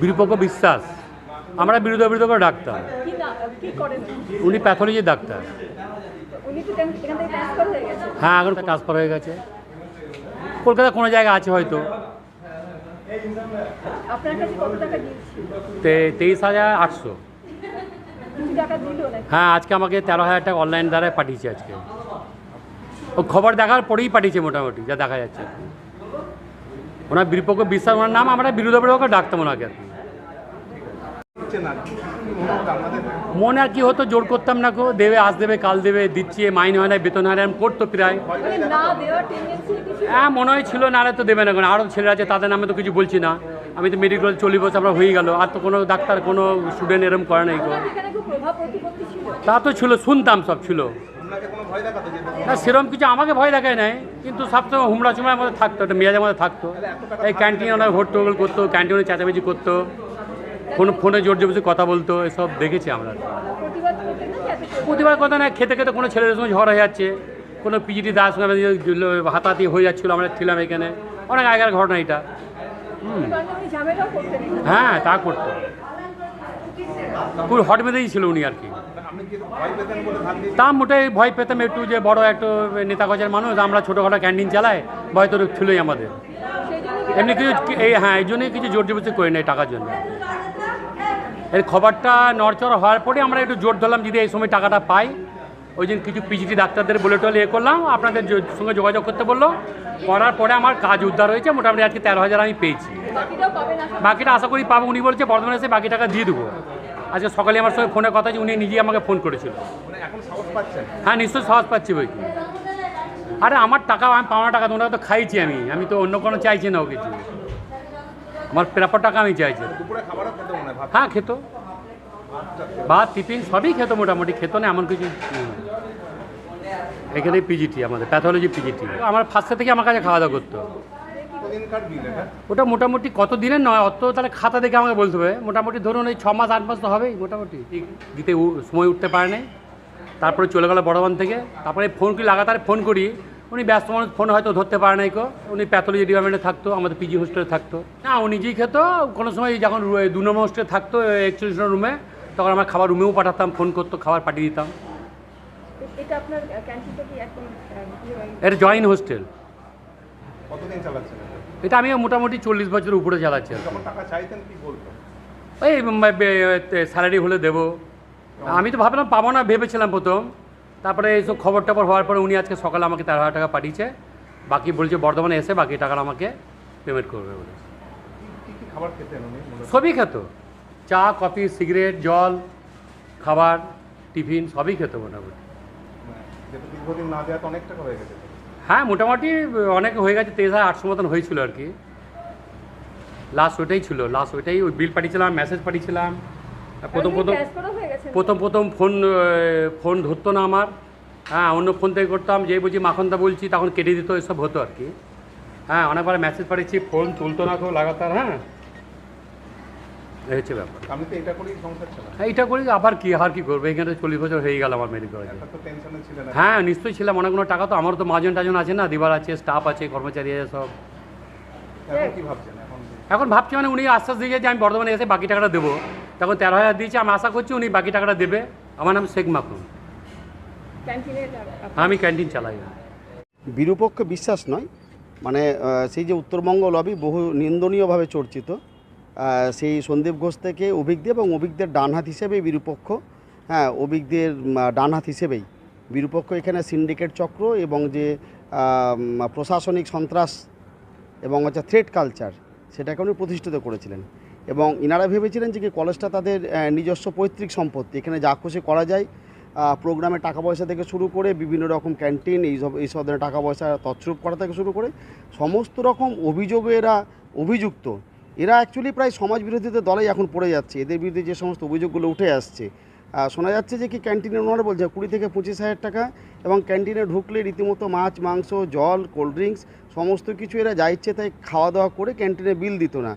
বিরূপক বিশ্বাস। আমরা বিরোধী বিরোধী করে ডাক্তার উনি প্যাথোলজি ডাক্তার। তো এখান ট্রান্সফার হয়ে গেছে। হ্যাঁ এখন ট্রান্সফার হয়ে গেছে। কলকাতা কোনো জায়গায় আছে হয়তো। তেইশ হাজার আটশো। হ্যাঁ আজকে আমাকে তেরো হাজার টাকা অনলাইন দ্বারা পাঠিয়েছে আজকে। ও খবর দেখার পরেই পাঠিয়েছে মোটামুটি যা দেখা যাচ্ছে। ওনার বিরূপক বিশ্বাস, ওনার নাম আমরা বিরোধী বিরোধী ডাকতাম ওনাকে। মনে আর কি হতো, জোর করতাম না কো দেবে, আজ দেবে, কাল দেবে, দিচ্ছি, মাইনে হয় না বেতন হয় না করতো প্রায়। হ্যাঁ মনে হয় ছিল, না তো দেবে না কেন। আরও ছেলে আছে, তাদের নামে তো কিছু বলছি না। আমি তো মেডিকেল চল্লিশ বছর আমরা হয়ে গেল, আর তো কোনো ডাক্তার, কোনো স্টুডেন্ট এরম করে নাই তা তো ছিল, শুনতাম সব ছিল। আপনাকে কোনো ভয় দেখাতো যে না সেরকম কিছু আমাকে ভয় দেখায় নাই কিন্তু সবসময় হুমড়া চুমড়ার মধ্যে থাকতো একটা মেয়াজের মধ্যে থাকতো। এই ক্যান্টিনে ওনার হট্টগোল করতো ক্যান্টিনে চেঁচামেচি করতো ফোন ফোনে জোর জবরদস্তি কথা বলতো এসব দেখেছি আমরা। প্রতিবার কথা না খেতে খেতে কোনো ছেলের সঙ্গে ঝড় হয়ে যাচ্ছে কোনো পিজিটি দাস সঙ্গে হাতাহাতি হয়ে যাচ্ছিল আমরা ছিলাম এখানে। অনেক আগের ঘটনা এটা। হ্যাঁ তা করতো। খুব হট মেধেই ছিল উনি আর কি। তা মোটেই ভয় পেতাম একটু যে বড় একটু নেতা গজের মানুষ, আমরা ছোটোখাটো ক্যান্টিন চালাই, ভয় তো ছিলই আমাদের। এমনি কিছু এই হ্যাঁ এই জন্যই কিছু জোর জবরদস্তি করি না টাকার জন্য। এর খবরটা নড়চড় হওয়ার পরে আমরা একটু জোর ধরলাম, যদি এই সময় টাকাটা পাই। ওই দিন কিছু পিজিটি ডাক্তারদের বলে টলে এ করলাম, আপনাদের সঙ্গে যোগাযোগ করতে বলল। করার পরে আমার কাজ উদ্ধার হয়েছে, মোটামুটি আজকে তেরো হাজার আমি পেয়েছি। বাকিটা আশা করি পাবো, উনি বলছে, বর্ধমানে এসে বাকি টাকা দিয়ে দেবো। আজকে সকালে আমার সঙ্গে ফোনে কথা উনি নিজেই আমাকে ফোন করেছিল। মানে হ্যাঁ নিশ্চয়ই সাহস পাচ্ছি বই। আরে আমার টাকা আমি পাওনা টাকা তোমরা তো খাইছি আমি। আমি তো অন্য কোনো চাইছি না ও কিছু আমার প্রাপ্য টাকা আমি চাইছি। মনে হয় খেত। ভাত টিফিন সবই খেত মোটামুটি। খেত না এমন কিছু। এখানে পিজিটি আমাদের প্যাথোলজি পিজিটি আমার ফার্স্টে থেকে আমার কাছে খাওয়া দাওয়া করতো। ওটা মোটামুটি কত দিনের নয় অত তাহলে খাতা দেখে আমাকে বলতে হবে। মোটামুটি ধরুন ওই ছ মাস আট মাস তো হবেই মোটামুটি। ঠিক। দিতে উ- সময় উঠতে পারে নাই। তারপরে চলে গেল বড়বান থেকে। তারপরে ফোন করি লাগাতার ফোন করি। উনি ব্যস্ত মানুষ ফোন হয়তো ধরতে পারে নাই কো। উনি প্যাথোলজি ডিপার্টমেন্টে থাকতো আমাদের পিজি হোস্টেলে থাকতো। না ও নিজেই খেত। কোনো সময় যখন দু নম্বর হোস্টেলে থাকতো একচল্লিশ নম্বর রুমে তখন আমরা খাবার রুমেও পাঠাতাম ফোন করতো খাবার পাঠিয়ে দিতাম। এটা আপনার ক্যান্টিনটা কি একদম আহ, ইয়ে, এটা জয়েন হোস্টেল কতদিন চালাচ্ছেন? এটা? আমি মোটামুটি চল্লিশ বছরের উপরে চালাচ্ছি টাকা ওই স্যালারি হলে দেবো। আমি তো ভাবলাম পাবো না ভেবেছিলাম প্রথম। তারপরে এইসব খবর টবর হওয়ার পরে উনি আজকে সকালে আমাকে তেরো হাজার টাকা পাঠিয়েছে। বাকি বলছে বর্ধমানে এসে বাকি টাকাটা আমাকে পেমেন্ট করবে বলে। কি কি খাবার খেতেন উনি মূলত? সবই খেত। চা কফি সিগারেট জল খাবার টিফিন সবই খেত মোটামুটি। মানে দীর্ঘদিন না দেওয়া তো অনেক টাকা হয়ে গেছে। হ্যাঁ মোটামুটি অনেক হয়ে গেছে তেইশ হাজার আটশো মতন হয়েছিল আর কি। লাস্ট ওইটাই ছিল লাস্ট ওইটাই ওই বিল পাঠিয়েছিলাম মেসেজ পাঠিয়েছিলাম। প্রথম প্রথম প্রথম প্রথম ফোন ফোন ধরতো না আমার। হ্যাঁ অন্য ফোন থেকে করতাম যেই বলছি মাখনদা বলছি তখন কেটে দিত এসব হতো আর কি। হ্যাঁ অনেকবার মেসেজ পাঠিয়েছি ফোন তুলতো না তো লাগাতার হ্যাঁ। এই হচ্ছে ব্যাপার। আমি তো এটা করেই সংসার হ্যাঁ এইটা করি আবার কি আর কি করব? এখানে চল্লিশ বছর হয়ে গেল আমার মেডিকেল টেনশনে ছিলেন হ্যাঁ নিশ্চয়ই ছিলাম। অনেকগুলো টাকা তো আমারও তো মাজন টাজন আছে না দিবার আছে স্টাফ আছে কর্মচারী আছে সব। এখন কি ভাবছেন এখন? এখন ভাবছি মানে উনি আশ্বাস দিয়ে যে আমি বর্ধমানে এসে বাকি টাকাটা দেবো। তখন তেরো হাজার দিয়েছি আমি আশা করছি উনি বাকি টাকাটা দেবে। আমার নাম শেখ মাকুম আমি ক্যান্টিন চালাই। বিরূপক্ষ বিশ্বাস নয়। মানে সেই যে উত্তরবঙ্গ লবি বহু নিন্দনীয়ভাবে চর্চিত। সেই সন্দীপ ঘোষ থেকে অভিজ্ঞ এবং অভিজ্ঞদের ডানহাত হিসেবেই বিরূপক্ষ। হ্যাঁ অভিজ্ঞদের ডানহাত হিসেবেই বিরূপক্ষ এখানে সিন্ডিকেট চক্র এবং যে প্রশাসনিক সন্ত্রাস এবং হচ্ছে থ্রেড কালচার সেটাকে উনি প্রতিষ্ঠিত করেছিলেন। এবং ইনারা ভেবেছিলেন যে কি কলেজটা তাদের নিজস্ব পৈতৃক সম্পত্তি। এখানে যা খুশি করা যায়। প্রোগ্রামে টাকা পয়সা থেকে শুরু করে বিভিন্ন রকম ক্যান্টিন এইসব এইসব ধরনের টাকা পয়সা তছরূপ করা থেকে শুরু করে সমস্ত রকম অভিযোগে এরা অভিযুক্ত এরা অ্যাকচুয়ালি প্রায় সমাজ বিরোধীদের দলেই এখন পড়ে যাচ্ছে। এদের বিরুদ্ধে যে সমস্ত অভিযোগগুলো উঠে আসছে শোনা যাচ্ছে যে কি ক্যান্টিনের ওনারা বলছে কুড়ি থেকে পঁচিশ হাজার টাকা এবং ক্যান্টিনে ঢুকলে রীতিমতো মাছ, মাংস, জল, কোল্ড ড্রিঙ্কস সমস্ত কিছু এরা যা ইচ্ছে তাই খাওয়া দাওয়া করে ক্যান্টিনে বিল দিত না।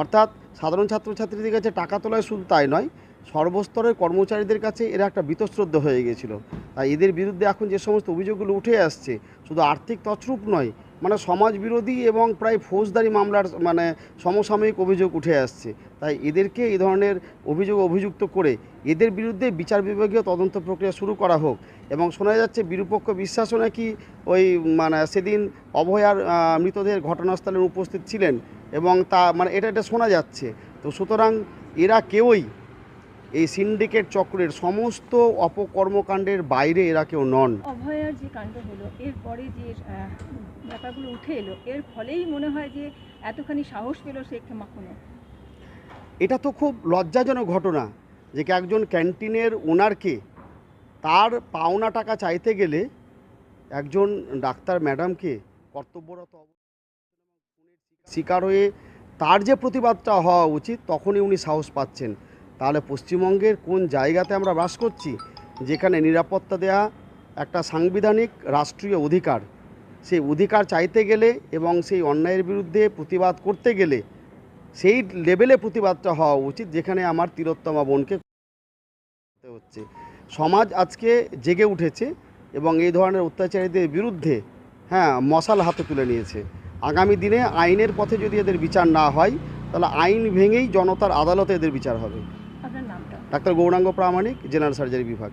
অর্থাৎ সাধারণ ছাত্রছাত্রীদের কাছে টাকা তোলায় শুধু তাই নয়, সর্বস্তরের কর্মচারীদের কাছে এরা একটা বীতশ্রদ্ধ হয়ে গেছিল। তাই এদের বিরুদ্ধে এখন যে সমস্ত অভিযোগগুলো উঠে আসছে, শুধু আর্থিক তছরূপ নয় মানে সমাজ বিরোধী এবং প্রায় ফৌজদারি মামলার মানে সমসাময়িক অভিযোগ উঠে আসছে। তাই এদেরকে এই ধরনের অভিযোগ অভিযুক্ত করে এদের বিরুদ্ধে বিচার বিভাগীয় তদন্ত প্রক্রিয়া শুরু করা হোক এবং শোনা যাচ্ছে বিরূপক্ষ বিশ্বাসও নাকি ওই মানে সেদিন অভয়ার আহ, মৃতদেহের ঘটনাস্থলে উপস্থিত ছিলেন এবং তা মানে এটা এটা শোনা যাচ্ছে। তো সুতরাং এরা কেউই এই সিন্ডিকেট চক্রের সমস্ত অপকর্মকাণ্ডের বাইরে এরা কেউ নন। অভয়ার যে কাণ্ড হলো এরপরে যে ব্যাপারগুলো উঠে এলো এর ফলেই মনে হয় যে এতখানি সাহস পেল শেখ মাখনো এটা তো খুব লজ্জাজনক ঘটনা যে কি একজন ক্যান্টিনের ওনারকে তার পাওনা টাকা চাইতে গেলে একজন ডাক্তার ম্যাডামকে কর্তব্যরত শিকার হয়ে তার যে প্রতিবাদটা হওয়া উচিত তখনই উনি সাহস পাচ্ছেন। তাহলে পশ্চিমবঙ্গের কোন জায়গাতে আমরা বাস করছি? যেখানে নিরাপত্তা দেয়া একটা সাংবিধানিক রাষ্ট্রীয় অধিকার। সেই অধিকার চাইতে গেলে এবং সেই অন্যায়ের বিরুদ্ধে প্রতিবাদ করতে গেলে সেই লেভেলে প্রতিবাদটা হওয়া উচিত, যেখানে আমার তিরোত্তমা বোনকে হচ্ছে। সমাজ আজকে জেগে উঠেছে এবং এই ধরনের অত্যাচারীদের বিরুদ্ধে হ্যাঁ মশাল হাতে তুলে নিয়েছে। আগামী দিনে আইনের পথে যদি এদের বিচার না হয়, তাহলে আইন ভেঙেই জনতার আদালতে এদের বিচার হবে। Doctor Gouranga Pramanik general surgery বিভাগ।